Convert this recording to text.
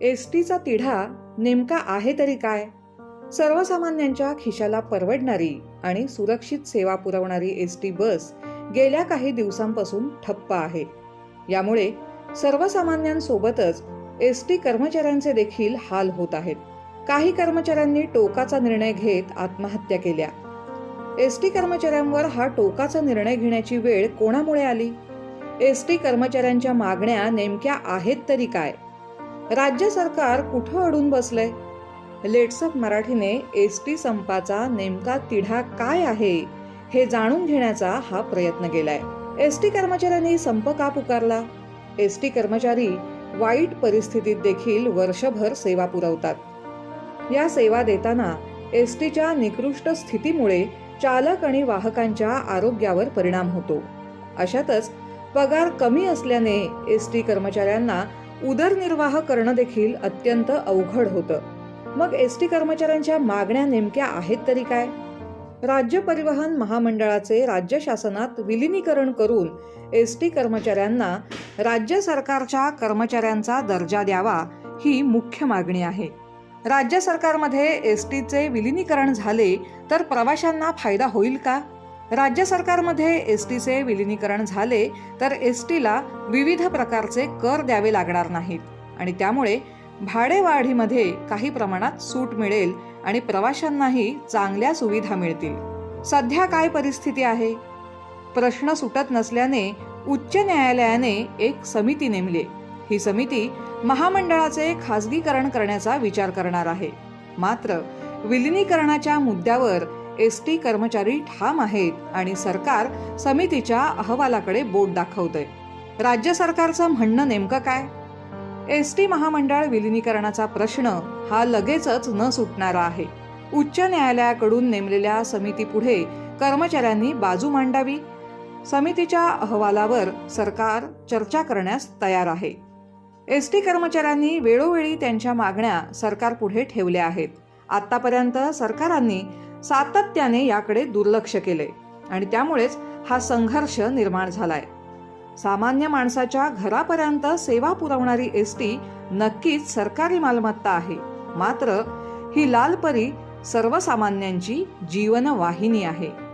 S टीचा तिढा नेमका आहे तरी काय? सर्वसामान्यांच्या खिशाला परवडणारी आणि सुरक्षित सेवा पुरवणारी एस टी बस गेल्या काही दिवसांपासून ठप्प आहे. यामुळे सर्वसामान्यांसोबतच एस टी कर्मचाऱ्यांचे देखील हाल होत आहेत. काही कर्मचाऱ्यांनी टोकाचा निर्णय घेत आत्महत्या केल्या. एस टी कर्मचाऱ्यांवर हा टोकाचा निर्णय घेण्याची वेळ कोणामुळे आली? एस टी कर्मचाऱ्यांच्या मागण्या नेमक्या आहेत तरी काय? राज्य सरकार कुठं अडून बसलंय? लेट्सअप मराठीने एस टी संपाचा नेमका तिढा काय आहे हे जाणून घेण्याचा हा प्रयत्न केलाय. एस टी कर्मचाऱ्यांनी संप का पुकारला? एस टी कर्मचारी वाईट परिस्थितीत देखील वर्षभर सेवा पुरवतात. या सेवा देताना एस टीच्या निकृष्ट स्थितीमुळे चालक आणि वाहकांच्या आरोग्यावर परिणाम होतो. अशातच पगार कमी असल्याने एस टी कर्मचाऱ्यांना उदरनिर्वाह करणं देखील अत्यंत अवघड होतं. मग एस टी कर्मचाऱ्यांच्या मागण्या नेमक्या आहेत तरी काय? राज्य परिवहन महामंडळाचे राज्य शासनात विलिनीकरण करून एस टी कर्मचाऱ्यांना राज्य सरकारच्या कर्मचाऱ्यांचा दर्जा द्यावा ही मुख्य मागणी आहे. राज्य सरकारमध्ये एस टीचे विलिनीकरण झाले तर प्रवाशांना फायदा होईल का? राज्य सरकारमध्ये एस टीचे विलिनीकरण झाले तर एस टीला विविध प्रकारचे कर द्यावे लागणार नाहीत. आणि त्यामुळे भाडेवाढीमध्ये काही प्रमाणात सूट मिळेल आणि प्रवाशांनाही चांगल्या सुविधा मिळतील. सध्या काय परिस्थिती आहे? प्रश्न सुटत नसल्याने उच्च न्यायालयाने एक समिती नेमली. ही समिती महामंडळाचे खासगीकरण करण्याचा विचार करणार आहे. मात्र विलिनीकरणाच्या मुद्द्यावर एस टी कर्मचारी ठाम आहेत आणि सरकार समितीच्या अहवालाकडे बोट दाखवतंय. राज्य सरकारचं म्हणणं नेमकं काय? एस टी महामंडळ विलिनीकरणाचा प्रश्न हा लगेचच न सुटणारा आहे. उच्च न्यायालयाकडून नेमलेल्या समितीपुढे कर्मचाऱ्यांनी बाजू मांडावी? समितीच्या अहवालावर सरकार चर्चा करण्यास तयार आहे. एस टी कर्मचाऱ्यांनी वेळोवेळी त्यांच्या मागण्या सरकारपुढे ठेवल्या आहेत. आतापर्यंत सरकारांनी सातत्याने याकडे दुर्लक्ष केले आणि त्यामुळेच हा संघर्ष निर्माण झालाय. सामान्य माणसाच्या घरापर्यंत सेवा पुरवणारी एस टी नक्कीच सरकारी मालमत्ता आहे. मात्र ही लालपरी सर्वसामान्यांची जीवनवाहिनी आहे.